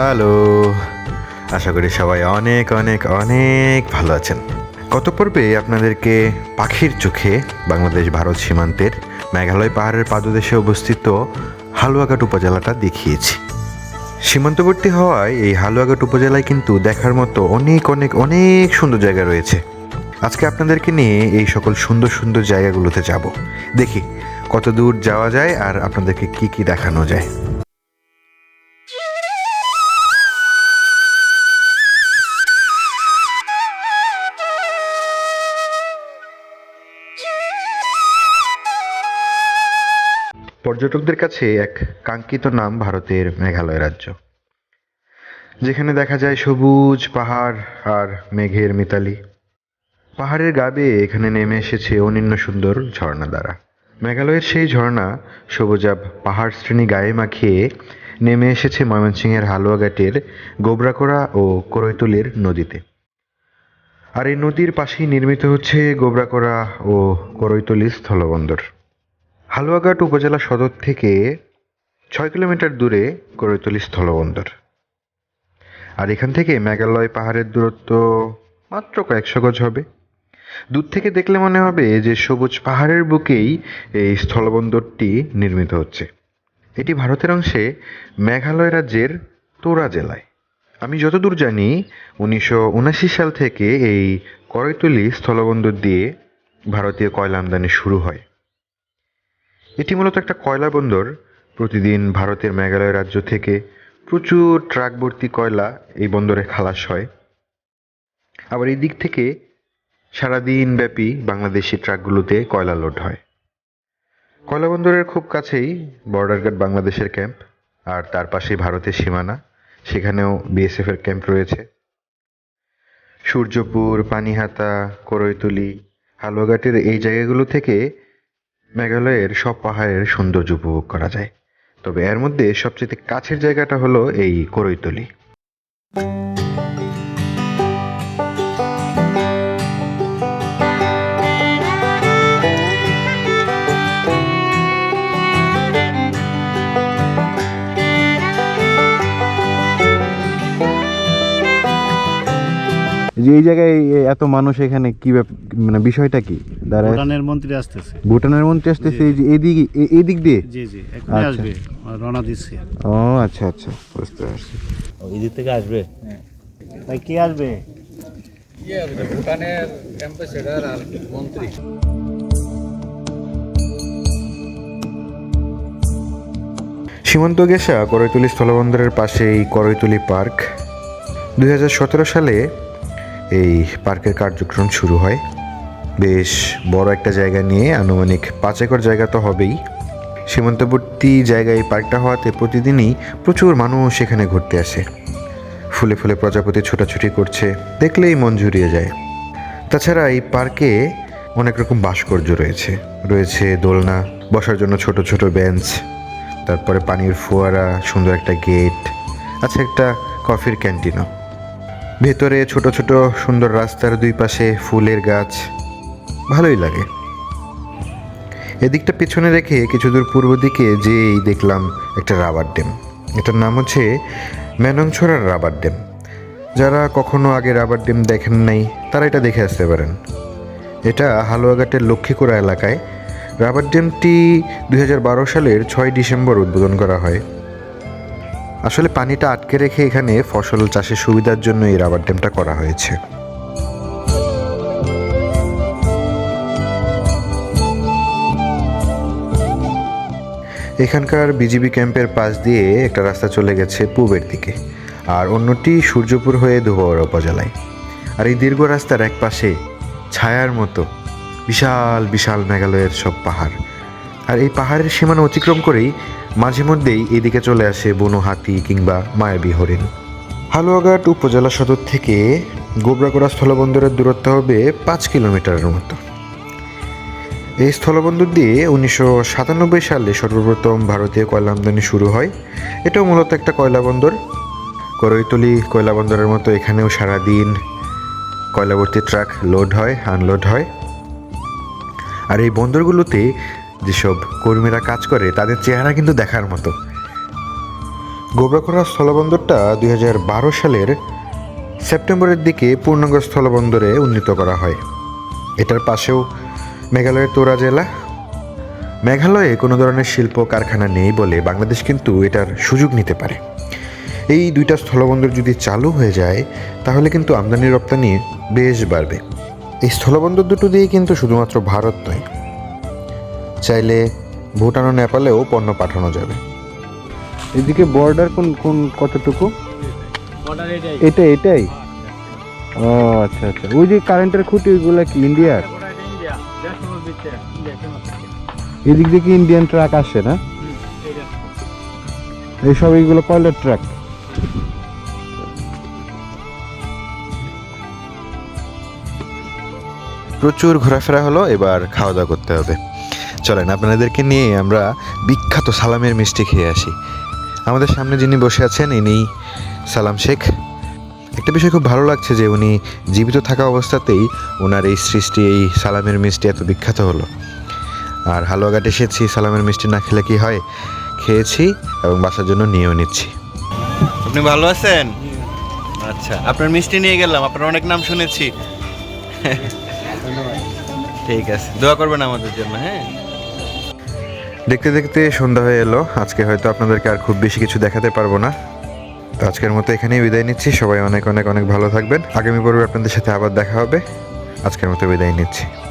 Hello. আশা করি সবাই অনেক অনেক অনেক ভালো আছেন। গত পর্বে আপনাদেরকে পাখির চোখে বাংলাদেশ ভারত সীমান্তের মেঘালয় পাহাড়ের পাদদেশে অবস্থিত হালুয়াঘাট উপজেলাটা দেখিয়েছি। সীমান্তবর্তী হওয়ায় এই হালুয়াঘাট উপজেলায় কিন্তু দেখার মতো অনেক অনেক অনেক সুন্দর জায়গা রয়েছে। আজকে আপনাদেরকে নিয়ে এই সকল সুন্দর সুন্দর জায়গাগুলোতে যাব। দেখি কত দূর যাওয়া যায় আর আপনাদেরকে কি কি দেখানো যায়। পর্যটকদের কাছে এক কাঙ্ক্ষিত নাম ভারতের মেঘালয় রাজ্য, যেখানে দেখা যায় সবুজ পাহাড় আর মেঘের মিতালি। পাহাড়ের গা বেয়ে এখানে নেমে এসেছে অনিন্য সুন্দর ঝর্ণা দ্বারা। মেঘালয়ের সেই ঝর্ণা সবুজাব পাহাড় শ্রেণি গায়ে মাখিয়ে নেমে এসেছে ময়মনসিংহের হালুয়াঘাটের গোবরাকোড়া ও করৈতলির নদীতে। আর এই নদীর পাশেই নির্মিত হচ্ছে গোবরাকোড়া ও করৈতলি স্থলবন্দর। হালুয়াঘাট উপজেলা সদর থেকে ছয় কিলোমিটার দূরে করৈতলি স্থলবন্দর। আর এখান থেকে মেঘালয় পাহাড়ের দূরত্ব মাত্র কয়েকশো গজ হবে। দূর থেকে দেখলে মনে হবে যে সবুজ পাহাড়ের বুকেই এই স্থলবন্দরটি নির্মিত হচ্ছে। এটি ভারতের অংশে মেঘালয় রাজ্যের তোরা জেলায়। আমি যতদূর জানি, উনিশশো উনাশি সাল থেকে এই করৈতলি স্থলবন্দর দিয়ে ভারতীয় কয়লা আমদানি শুরু হয়। এটি মূলত একটা কয়লা বন্দর। প্রতিদিন ভারতের মেঘালয় রাজ্য থেকে প্রচুর ট্রাক ভর্তি কয়লা এই বন্দরে খালাস হয়। আবার এই দিক থেকে সারাদিন ব্যাপী বাংলাদেশি ট্রাকগুলোতে কয়লা লোড হয়। কয়লা বন্দরের খুব কাছেই বর্ডার গার্ড বাংলাদেশের ক্যাম্প, আর তার পাশেই ভারতের সীমানা, সেখানেও বিএসএফ এর ক্যাম্প রয়েছে। সূর্যপুর, পানিহাতা করৈতলি হালুয়াঘাটের এই জায়গাগুলো থেকে মেঘালয়ের সব পাহাড়ের সৌন্দর্য উপভোগ করা যায়। তবে এর মধ্যে সবচেয়ে কাছের জায়গাটা হলো এই করৈতলি। যে এই জায়গায় এ- এত মানুষ এখানে কি মানে বিষয়টা কি? ভুটানের মন্ত্রী আসতেছে। ভুটানের মন্ত্রী আসতেছে এই যে এদিক এ- এই দিক দিয়ে? জি জি এখনই আচ্ছা। আসবে রওনা দিচ্ছে। ও আচ্ছা আচ্ছা বুঝতে পারছি। এদিক থেকে আসবে? ভাই কে আসবে? ভুটানের অ্যাম্বাসেডার আর মন্ত্রী। সীমান্ত গেসা করৈতলি স্থলবন্দরের পাশে এই করৈতলি পার্ক। দুই হাজার সতেরো সালে এই পার্কের কার্যক্রম শুরু হয়। বেশ বড় একটা জায়গা নিয়ে আনুমানিক পাঁচ একর জায়গা তো হবেই। সীমান্তবর্তী জায়গায় পার্কটা হওয়াতে প্রতিদিনই প্রচুর মানুষ এখানে ঘুরতে আসে। ফুলে ফুলে প্রজাপতি ছোটাছুটি করছে, দেখলেই মন জুড়িয়ে যায়। তাছাড়া এই পার্কে অনেক রকম ভাস্কর্য রয়েছে। রয়েছে দোলনা, বসার জন্য ছোট ছোট বেঞ্চ, তারপরে পানির ফোয়ারা, সুন্দর একটা গেট, আছে একটা কফির ক্যান্টিনও। ভেতরে ছোট ছোট সুন্দর রাস্তার দুই পাশে ফুলের গাছ। ভালোই লাগে। এদিকটা পেছনে রেখে কিছু দূর পূর্ব দিকে যেই দেখলাম একটা রাবার ড্যাম। এটার নাম হচ্ছে ম্যানংছড়ার রাবার ড্যাম। যারা কখনো আগে রাবার ড্যাম দেখেন নাই, তারা এটা দেখে আসতে পারেন। এটা হালুয়াঘাটের লক্ষ্মীকুড়া এলাকায়। রাবার ড্যামটি দু হাজার বারো সালের ছয় ডিসেম্বর উদ্বোধন করা হয়। আসলে পানিটা আটকে রেখে এখানে ফসল চাষের সুবিধার জন্য এই রাবার ড্যামটা করা হয়েছে। এখানকার বিজিবি ক্যাম্পের পাশ দিয়ে একটা রাস্তা চলে গেছে পূবের দিকে, আর অন্যটি সূর্যপুর হয়ে ধোবাউড়া উপজেলায়। আর এই দীর্ঘ রাস্তার এক পাশে ছায়ার মতো বিশাল বিশাল মেঘালয়ের সব পাহাড়। আর এই পাহাড়ের সীমানা অতিক্রম করেই মাঝে মধ্যেই এদিকে চলে আসে বনো হাতি কিংবা মায়াবী হরিণ। হালুয়াঘাট উপজেলা সদর থেকে গোবরাগোড়া স্থলবন্দরের দূরত্ব হবে পাঁচ কিলোমিটারের মতো। এই স্থলবন্দর দিয়ে উনিশশো সাতানব্বই সালে সর্বপ্রথম ভারতীয় কয়লা আমদানি শুরু হয়। এটাও মূলত একটা কয়লা বন্দর করৈতলি কয়লা বন্দরের মতো এখানেও সারাদিন কয়লাবর্তী ট্রাক লোড হয়, আনলোড হয়। আর এই বন্দরগুলোতে যেসব কর্মীরা কাজ করে, তাদের চেহারা কিন্তু দেখার মতো। গোবরাখোড়া স্থলবন্দরটা দুই হাজার বারো সালের সেপ্টেম্বরের দিকে পূর্ণাঙ্গ স্থলবন্দরে উন্নীত করা হয়। এটার পাশেও মেঘালয়ের তোরা জেলা। মেঘালয়ে কোনো ধরনের শিল্প কারখানা নেই বলে বাংলাদেশ কিন্তু এটার সুযোগ নিতে পারে। এই দুইটা স্থলবন্দর যদি চালু হয়ে যায়, তাহলে কিন্তু আমদানি রপ্তানি বেশ বাড়বে। এই স্থলবন্দর দুটো দিয়ে কিন্তু শুধুমাত্র ভারত নয় চাইলে ভুটান ও নেপালেও পণ্য পাঠানো যাবে। এদিকে বর্ডার কোন কোন কতটুকু? এটা এটাই? ও আচ্ছা আচ্ছা। ওই যে কারেন্টের খুঁটি ওইগুলো কি ইন্ডিয়ার এদিক দিয়ে কি ইন্ডিয়ান ট্রাক আসে না? এইসব এইগুলো কয়লার ট্রাক প্রচুর ঘোরাফেরা হলো, এবার খাওয়া দাওয়া করতে হবে। চলেন, আপনাদেরকে নিয়ে আমরা বিখ্যাত সালামের মিষ্টি খেয়ে আসি। আমাদের সামনে যিনি বসে আছেন, ইনি সালাম শেখ। একটা বিষয় খুব ভালো লাগছে যে উনি জীবিত থাকা অবস্থাতেই ওনার এই সৃষ্টি, এই সালামের মিষ্টি এত বিখ্যাত হলো। আর হালুয়াঘাট এসেছি, সালামের মিষ্টি না খেলে কি হয়? খেয়েছি এবং বাসার জন্য নিয়েও নিচ্ছি। আপনি ভালো আছেন? আচ্ছা আপনার মিষ্টি নিয়ে গেলাম, আপনার অনেক নাম শুনেছি। ঠিক আছে, দোয়া করবেন আমাদের জন্য হ্যাঁ? দেখতে দেখতে সন্ধ্যা হয়ে এলো। আজকে হয়তো আপনাদেরকে আর খুব বেশি কিছু দেখাতে পারব না। তো আজকের মতো এখানেই বিদায় নিচ্ছি। সবাই অনেক অনেক অনেক ভালো থাকবেন। আগামী পর্বে আপনাদের সাথে আবার দেখা হবে। আজকের মতো বিদায় নিচ্ছি।